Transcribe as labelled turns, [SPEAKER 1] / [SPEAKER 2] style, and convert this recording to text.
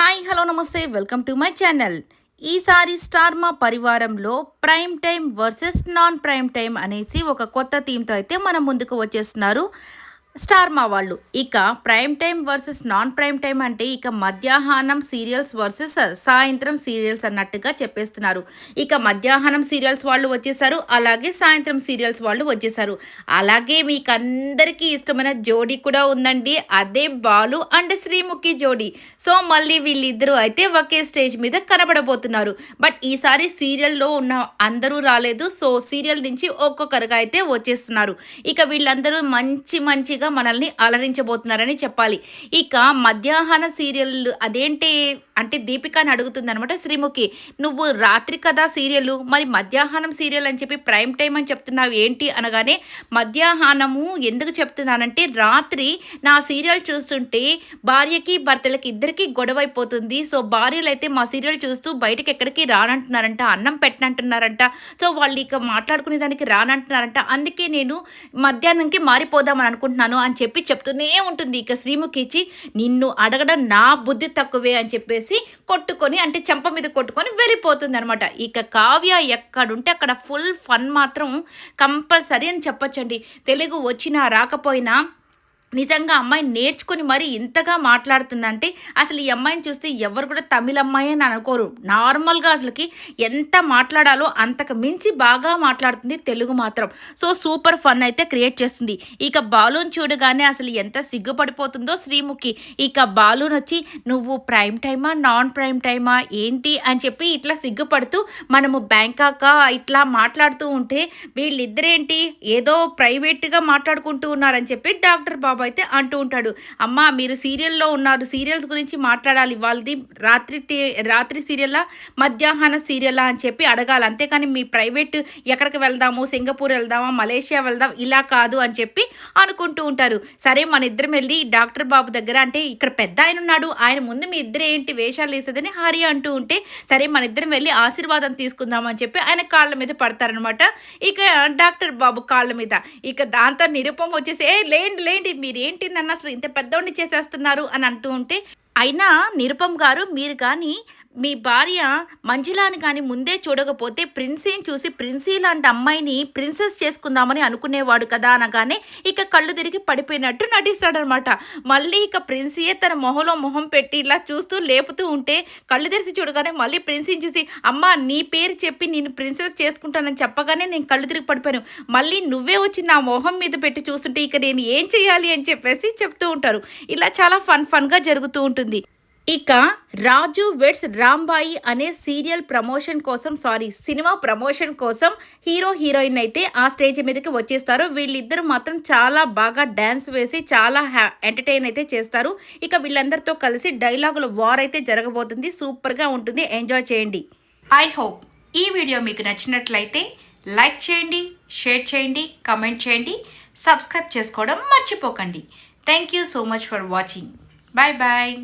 [SPEAKER 1] Hi hello namaste. Welcome to my channel. ఈసారి star Maa పరివారంలో prime time versus non prime time అనేసి ఒక కొత్త థీమ్తో అయితే మన ముందుకు వచ్చేస్తున్నారు. స్టార్ మా వాళ్ళు. ఇక prime time versus non prime time అంటే ఇక మధ్యాహ్నం సీరియల్స్ వర్సెస్ సాయంత్రం సీరియల్స్ అన్నట్టుగా చెప్పేస్తున్నారు. ఇక మధ్యాహ్నం సీరియల్స్ వాళ్ళు వచ్చేసారు అలాగే సాయంత్రం సీరియల్స్ వాళ్ళు వచ్చేసారు. అలాగే మీకు అందరికీ ఇష్టమైన జోడీ కూడా ఉందండి. అదే బాలు అండ్ శ్రీముఖి జోడీ. సో మళ్ళీ వీళ్ళిద్దరూ అయితే ఒకే స్టేజ్ మీద కనబడబోతున్నారు. బట్ ఈసారి సీరియల్లో ఉన్న అందరూ రాలేదు. సో సీరియల్ నుంచి ఒక్కొక్కరుగా అయితే వచ్చేస్తున్నారు. ఇక వీళ్ళందరూ మంచి మంచిగా మనల్ని అలరించబోతున్నారని చెప్పాలి. ఇక మధ్యాహ్న సీరియల్ అదేంటి? అంటే దీపికాని అడుగుతుంది అనమాట శ్రీముఖి నువ్వు రాత్రి కదా సీరియల్? మరి మధ్యాహ్నం సీరియల్ అని చెప్పి ప్రైమ్ టైం అని చెప్తున్నావు ఏంటి? అనగానే మధ్యాహ్నము ఎందుకు చెప్తున్నానంటే రాత్రి నా సీరియల్ చూస్తుంటే భార్యకి భర్తలకి ఇద్దరికి గొడవ అయిపోతుంది. సో భార్యలు అయితే మా సీరియల్ చూస్తూ బయటకి ఎక్కడికి రానంటున్నారంట అన్నం పెట్టనంటున్నారంట. సో వాళ్ళు ఇక మాట్లాడుకునే దానికి రానంటున్నారంట. అందుకే నేను మధ్యాహ్నంకి మారిపోదామని అనుకుంటున్నాను. అని చెప్పి చెప్తూనే ఉంటుంది. ఇక శ్రీముఖి ఇచ్చి నిన్ను అడగడం నా బుద్ధి తక్కువే అని చెప్పేసి కొట్టుకొని అంటే చెంప మీద కొట్టుకొని వెళ్ళిపోతుంది అనమాట ఇక కావ్య ఎక్కడుంటే అక్కడ ఫుల్ ఫన్ మాత్రం కంపల్సరీ అని చెప్పొచ్చండి. తెలుగు వచ్చినా రాకపోయినా నిజంగా అమ్మాయి నేర్చుకుని మరి ఇంతగా మాట్లాడుతుందంటే అసలు ఈ అమ్మాయిని చూస్తే ఎవరు కూడా తమిళ అమ్మాయి అని అనుకోరు. నార్మల్గా అసలుకి ఎంత మాట్లాడాలో అంతకు మించి బాగా మాట్లాడుతుంది తెలుగు మాత్రం. సో సూపర్ ఫన్ అయితే క్రియేట్ చేస్తుంది. ఇక బాలూన్ చూడగానే అసలు ఎంత సిగ్గుపడిపోతుందో శ్రీముఖి. ఇక బాలూన్ వచ్చి నువ్వు ప్రైమ్ టైమా నాన్ ప్రైమ్ టైమా ఏంటి? అని చెప్పి ఇట్లా సిగ్గుపడుతూ మనము బ్యాంకాక ఇట్లా మాట్లాడుతూ ఉంటే వీళ్ళిద్దరేంటి? ఏదో ప్రైవేట్గా మాట్లాడుకుంటూ ఉన్నారని చెప్పి డాక్టర్ బాబు అయితే అంటూ ఉంటాడు అమ్మా మీరు సీరియల్లో ఉన్నారు సీరియల్స్ గురించి మాట్లాడాలి వాళ్ళది రాత్రి రాత్రి సీరియల్లా మధ్యాహ్న సీరియల్లా అని చెప్పి అడగాలి. అంతేకాని మీ ప్రైవేట్ ఎక్కడికి వెళ్దాము సింగపూర్ వెళ్దామా మలేషియా వెళ్దాం ఇలా కాదు అని చెప్పి అనుకుంటూ ఉంటారు. సరే మన ఇద్దరం వెళ్ళి డాక్టర్ బాబు దగ్గర అంటే ఇక్కడ పెద్ద ఆయన ఉన్నాడు ఆయన ముందు మీ ఇద్దరు ఏంటి వేషాలు వేసేదని హరి అంటూ ఉంటే సరే మన ఇద్దరం వెళ్ళి ఆశీర్వాదం తీసుకుందాం అని చెప్పి ఆయన కాళ్ళ మీద పడతారనమాట ఇక డాక్టర్ బాబు కాళ్ళ మీద ఇక దాంతో నిరుపం వచ్చేసి ఏ లేండి లేండి మీరేంటి నన్ను అసలు ఇంత పెద్దోడిని చేసేస్తున్నారు అని అంటూ ఉంటే అయినా నిరుపం గారు మీరు కానీ మీ భార్య మంజులాని కానీ ముందే చూడకపోతే ప్రిన్సీని చూసి ప్రిన్సీ లాంటి అమ్మాయిని ప్రిన్సెస్ చేసుకుందామని అనుకునేవాడు కదా అనగానే ఇక కళ్ళు తిరిగి పడిపోయినట్టు నటిస్తాడనమాట. మళ్ళీ ఇక ప్రిన్సీయే తన మొహంలో మొహం పెట్టి ఇలా చూస్తూ లేపుతూ ఉంటే కళ్ళు తెరిచి చూడగానే మళ్ళీ ప్రిన్సీని చూసి అమ్మ నీ పేరు చెప్పి నేను ప్రిన్సెస్ చేసుకుంటానని చెప్పగానే నేను కళ్ళు తిరిగి పడిపోయాను. మళ్ళీ నువ్వే వచ్చి నా మొహం మీద పెట్టి చూస్తుంటే ఇక నేను ఏం చేయాలి? అని చెప్పేసి చెప్తూ ఉంటారు. ఇలా చాలా ఫన్ ఫన్గా జరుగుతూ ఉంటుంది. ఇక రాజు వెడ్స్ రాంబాయి అనే సీరియల్ ప్రమోషన్ కోసం సారీ సినిమా ప్రమోషన్ కోసం హీరో హీరోయిన్ అయితే ఆ స్టేజ్ మీదకి వచ్చేస్తారు. వీళ్ళిద్దరు మాత్రం చాలా బాగా డ్యాన్స్ వేసి చాలా హ్యా ఎంటర్టైన్ అయితే చేస్తారు. ఇక వీళ్ళందరితో కలిసి డైలాగుల వార్ అయితే జరగబోతుంది. సూపర్గా ఉంటుంది. ఎంజాయ్ చేయండి. ఐ హోప్ ఈ వీడియో మీకు నచ్చినట్లయితే లైక్ చేయండి షేర్ చేయండి కమెంట్ చేయండి సబ్స్క్రైబ్ చేసుకోవడం మర్చిపోకండి. Thank you so much for watching. Bye bye.